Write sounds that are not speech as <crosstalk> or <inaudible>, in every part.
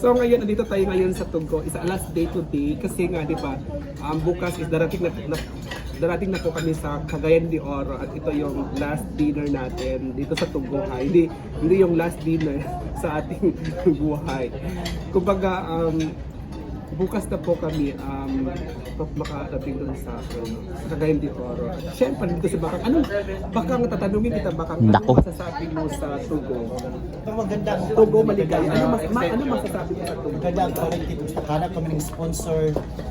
so ngayon, nandito tayo ngayon sa Tugo. Isa last day today kasi nga, di ba, um, bukas is darating na, na darating na po kami sa Cagayan de Oro at ito yung last dinner natin dito sa Tugo ha. Hindi, hindi yung last dinner <laughs> sa ating buhay. Kumbaga, um, bukas na po kami um, makarating doon sa, sa Cagayan de Oro. At syempre, dito si Bakang, anong, Bakang tatanungin kita, Bakang, ano Nako. masasabi mo sa Tugo? Ito maganda. Tugo maligaya. Ano, mas, ma, ano masasabi mo sa Tugo? Maganda ang quality. Gusto hanap kami ng sponsor.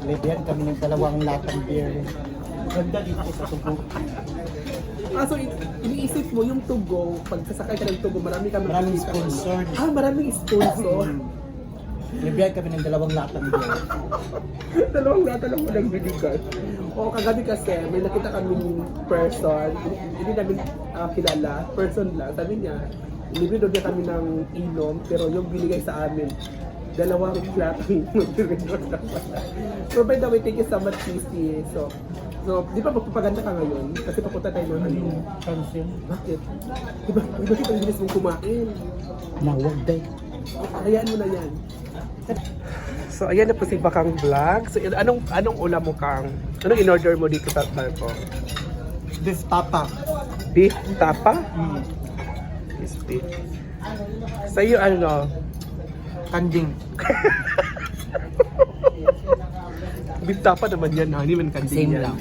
Libyan kami ng dalawang latang beer. Maganda dito sa Tugo. Ah, so iniisip mo yung Tugo, pag sasakay ka ng Tugo, marami ka Maraming sponsor. Ah, maraming sponsor. <laughs> Libyan kami ng dalawang latang beer. <laughs> Dalawang lata lang mo ng binigan. O kagabi kasi, may nakita kami person, hindi namin ah, kilala, person lang. Sabi niya, libre doon niya kami ng inom, pero yung binigay sa amin, dalawang latang <laughs> So by the way, thank you so much, Christy. So, so di ba magpapaganda ka ngayon? Kasi papunta tayo ng ano. Pansin. Bakit? Di ba, di ba kita bilis mong kumain? Nawag day. Hayaan mo na yan. So ayan na po si Bakang Vlog. So anong anong ulam mo Kang? Anong in-order mo dito sa barko? Beef tapa. Beef tapa? Mm. Is beef. Sa iyo ano? Kanding. <laughs> Beef tapa naman yan ha, hindi man kandi Same yan. lang.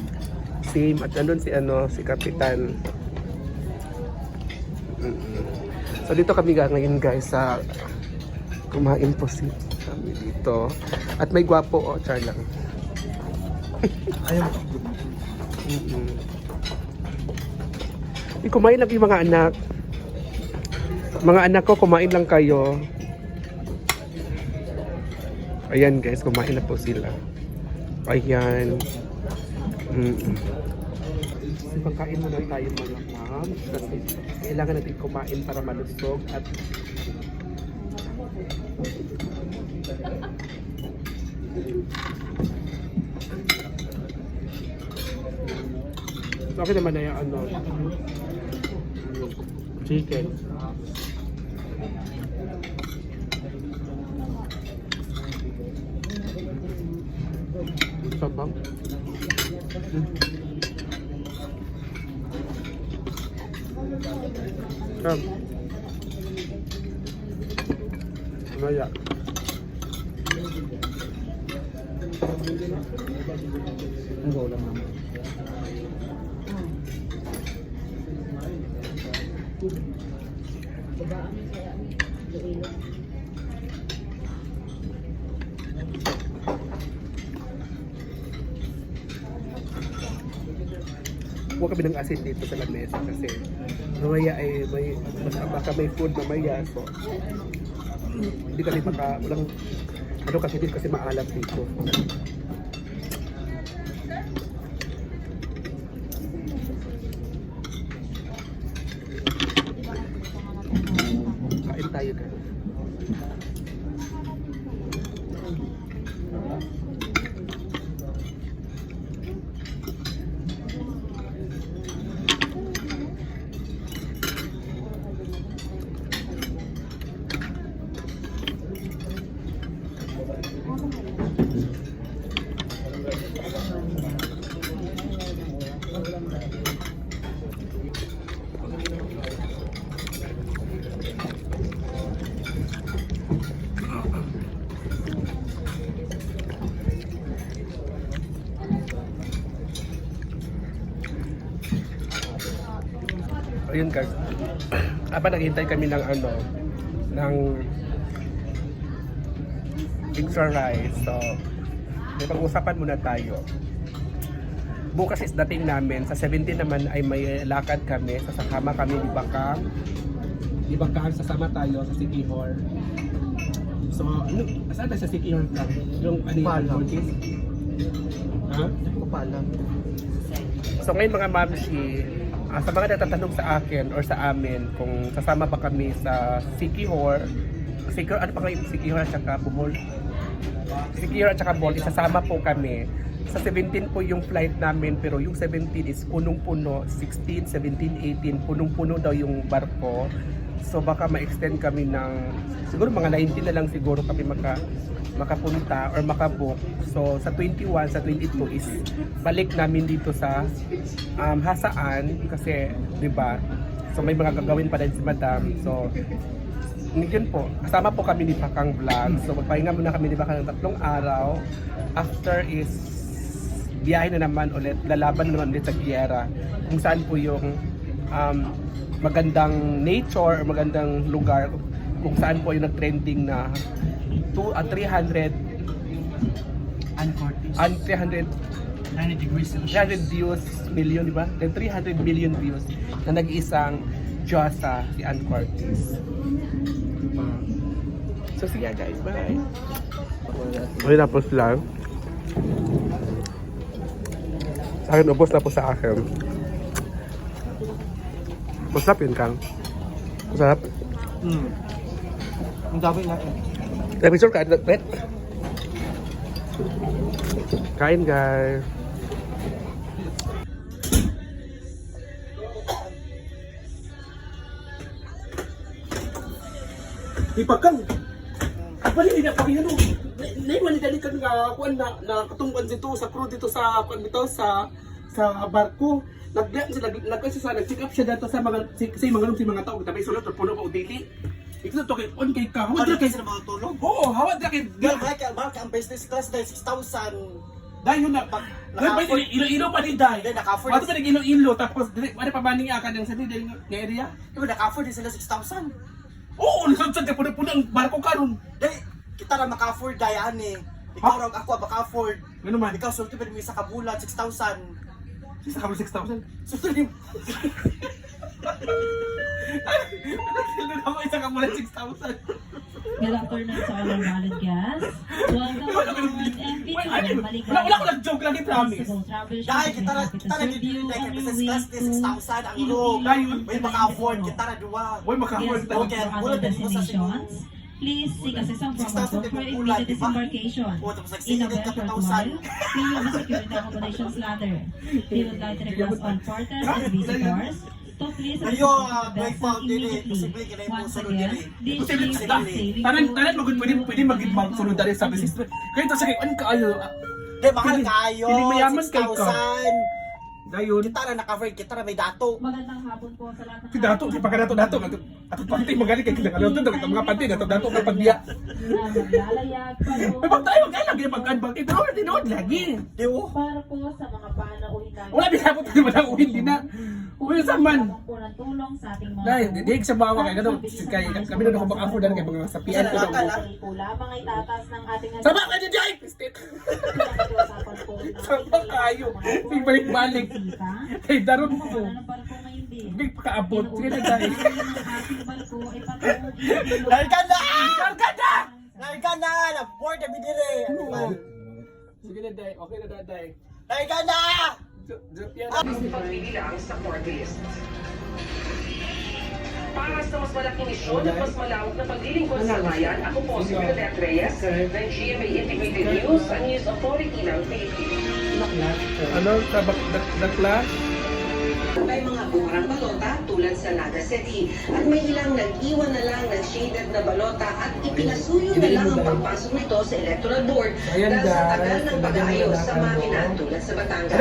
Same. At nandun si ano, si Kapitan. Mm-mm. So dito kami ga ngayon guys sa kumain po si kami dito. At may gwapo oh, char lang. Ayun. Mm-mm. Eh, kumain lang yung mga anak. Mga anak ko, kumain lang kayo. Ayan guys, kumain na po sila. Ayan. Mm-mm. Pagkain muna tayo mga ma'am. Kasi kailangan natin kumain para malusog at Okay naman na yung ano, chicken. Sabang. Kam. Maya. Ang gola mama. Huwag kami ng asin dito sa lamesa kasi mamaya ay may baka may food mamaya so hindi kami maka walang ano kasi dito kasi maalat dito. Kain tayo guys. Ayun guys. Aba naghihintay kami ng ano ng extra rice. So, may pag-usapan muna tayo. Bukas is dating namin. Sa 17 naman ay may lakad kami. Sasama kami di Bakang. Di Bakang, sasama tayo sa City Hall. So, ano, saan tayo sa City Hall ka? Yung ano yung Pala. Ortiz? Ha? Hindi ko pa alam. So ngayon mga mamsi, ah, sa mga natatanong sa akin or sa amin kung sasama ba kami sa Sikihor, Sikihor, ano pa kayo? Sikihor at saka Bohol? Sikihor at saka Bohol, isasama po kami. Sa 17 po yung flight namin pero yung 17 is punong-puno, 16, 17, 18, punong-puno daw yung barko. So baka ma-extend kami ng siguro mga 19 na lang siguro kami maka makapunta or makabook. So sa 21, sa 22 is balik namin dito sa um, Hasaan kasi 'di ba? So may mga gagawin pa din si Madam. So yun po, kasama po kami ni Pakang Vlog. So magpahinga muna kami ni Pakang ng tatlong araw. After is biyahe na naman ulit, lalaban na naman ulit sa Giera. Kung saan po yung um, magandang nature or magandang lugar kung saan po yung nag-trending na two, uh, 300 And 40. and 300 90 degrees 300 views million, di ba? Then 300 million views na nag-isang Diyosa, si Ann Cortez. Diba? So, sige guys, bye! Okay, tapos lang. Sa akin, ubos na po sa akin. Masarap yun, Kang. Masarap. Hmm. Ang gawin natin. Kaya picture kain na, pet. Kain, guys. Ipagkang. Bali na kami ano. Naiwan dali kan nga kuan na na katungkuan dito sa crew dito sa kuan dito sa sa barko. Nagdiyan sila nagkuan sa nag-check up siya dito sa mga si mga si mga tao tabi sulod puno pa udili. Ito to kay on kay ka. Hawad ra kay na mga tulog? Oo, hawad ra kay mahal ka, mahal ka ang business class dahil 6,000. Dayon na pag Naka Naka- ilo-ilo pa din dai. Hindi, naka-afford. Wato pa ilo-ilo tapos dili ano pa maning akan ng sa dili nga area. Diba, naka-afford din sila 6,000. Oo, lisod sa puno-puno ang barko karon. Dahil, kita na maka-afford dahil eh. Ikaw raw ako maka-afford. Ano man? Ikaw sulti pa sa kabulan, 6,000. Sa kamay 6,000. Sulti. Ano na isa ka muna 6,000. Good afternoon sa our valid guests. Welcome Wala on MV wala wala Maligaya. wala ko nag-joke lagi promise. Travel. Dahil kita na, kita na dito on your business class din 6,000 ang room. May maka-afford, kita na duwa. Boy maka-afford tayo. Okay, mula din mo sa destinations. Please seek assistance from our 6,000 boat for immediate di ba? disembarkation. O, tapos In a very short 2,000. while, we will be securing the accommodations ladder. We would like to request all porters and visitors to please Ayo, assist ah, the vessel immediately. Once again, this Posible is sila. saving Tanan tanan magud pwede pwede magid magsunod dali sa business. Kaya to sa kay an kaayo. Di, mahal kayo. pili mayaman kay ka. 6,000. Dayon. Kita na naka-afford, kita na may dato. Magandang hapon po sa lahat ng Si Dato, si pagkadato dato dato. Ato panti magaling kay kinakaloto dato mga panti dato dato maglalayag May para pag tayo maglalag yung pag-unbag. Ito rin tinood lagi. Di, oh. para po sa mga panauhin namin. Wala din ako tayo madang uwin din na. Uwi sa man. Ng tulong sa ating mga Dahil, didig sa bawa kay ganun. <laughs> Kay kami na ako bang afford kay mga sapian ko daw. Po lamang ay tatas ng ating Sama ka dyan dyan! Pistit! Sama kayo. Sige balik-balik. Kay daron po. Hindi pa kaabot. Sige na dahil. Larga na! Karga na! Larga na! Na-board na bidire! Ano ba? Sige na dahil. Okay na dahil. Larga na! Drop yan. Pagbibilang sa court list. Para sa mas malaking misyon at mas malawak na paglilingkod sa bayan, ako po si Bernadette Reyes ng GMA Integrated News, ang News Authority ng Philippines. Ano? Tabak dakla? May mga bumarang balota tulad sa Naga City at may ilang nag-iwan na lang ng shaded na balota at ipinasuyo na lang ang pagpasok nito sa Electoral Board dahil sa tagal ng pag-aayos sa makina tulad sa Batangas.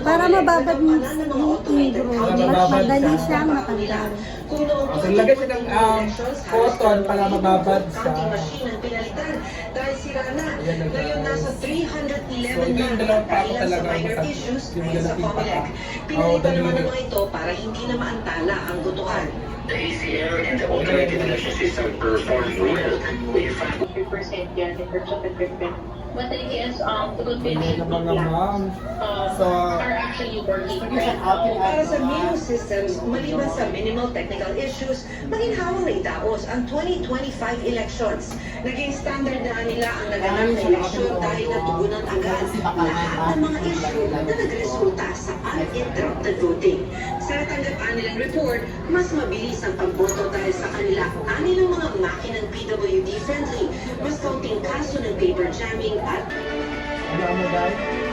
Para mababad na gampanan ng mga automated bro. counting Para mababad Madali siya. siyang matanggal. Kung noong So, lagay siya ng, um, cotton para mababad siya. Counting machine ang pinalitan dahil sira na. Ngayon nasa So, 311 ito yung na dahil lang sa talaga ang minor issues ayon sa Comelec. Pinalitan naman ng mga ito para hindi na maantala ang gutuhan. The ACL and the automated election system performed well. We found 3% yan in terms of equipment. The thing is, um, the na mga ma'am? um, So, are actually working right now. Para sa Mino Systems, maliban sa minimal technical issues, maginhawang naitaos ang 2025 elections. Naging standard na nila ang naganap na eleksyon dahil natugunan agad lahat ng mga issue na nagresulta sa uninterrupted voting. Sa natanggap nilang report, mas mabilis ang pagboto dahil sa kanila anilang mga makinang PWD friendly, mas kaunting kaso ng paper jamming at Ano?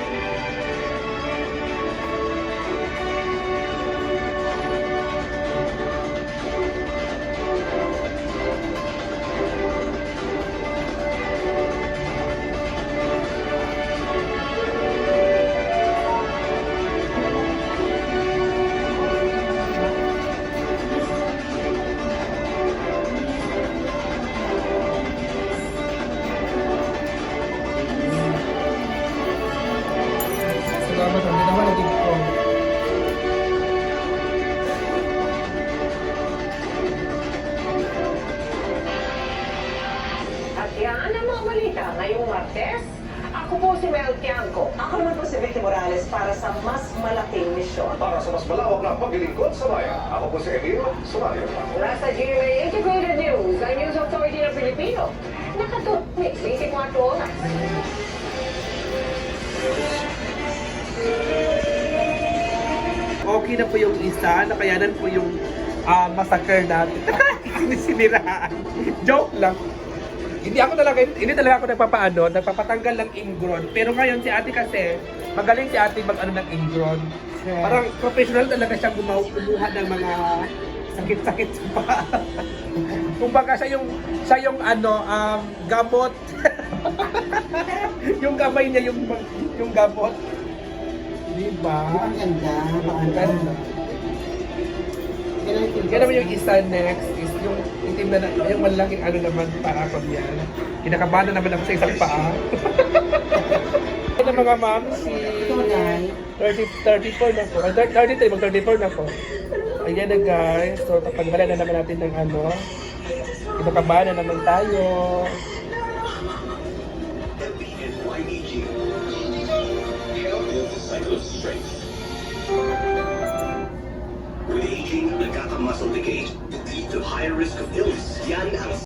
Yan ang mga balita ngayong Martes. Ako po si Mel Tiangco. Ako naman po si Vicky Morales para sa mas malaking misyon. Para sa mas malawak na paglilingkod sa bayan, ako po si Emilio Sumario. Mula sa GMA Integrated News, ang News Authority ng Pilipino. Nakatutok 24 oras. Okay na po yung isa, nakayanan po yung ah, massacre natin. <laughs> Sinisiniraan. Joke lang. Hindi ako talaga, hindi talaga ako nagpapaano, nagpapatanggal ng ingron. Pero ngayon si ate kasi, magaling si ate mag ano ng ingron. Sure. Parang professional talaga siya gumaw, kumuha ng mga sakit-sakit sa paa. Kumbaga siya yung, siya yung ano, um, gamot. <laughs> yung gamay niya yung, yung gamot. Diba? Ang ganda, Ang ganda. Kaya naman yung isa next is yung itim na, yung malaking ano naman paa ko yan. Kinakabahan na naman ako sa isang paa. Ito na mga ma'am, si Ito, Nay. 30, 34 na po. Ay, 33, mag 34 na po. Ayan na guys. So, tapagbalan na naman natin ng ano. Kinakabahan na naman tayo. With aging, nagkaka-muscle decay, to higher risk of illness.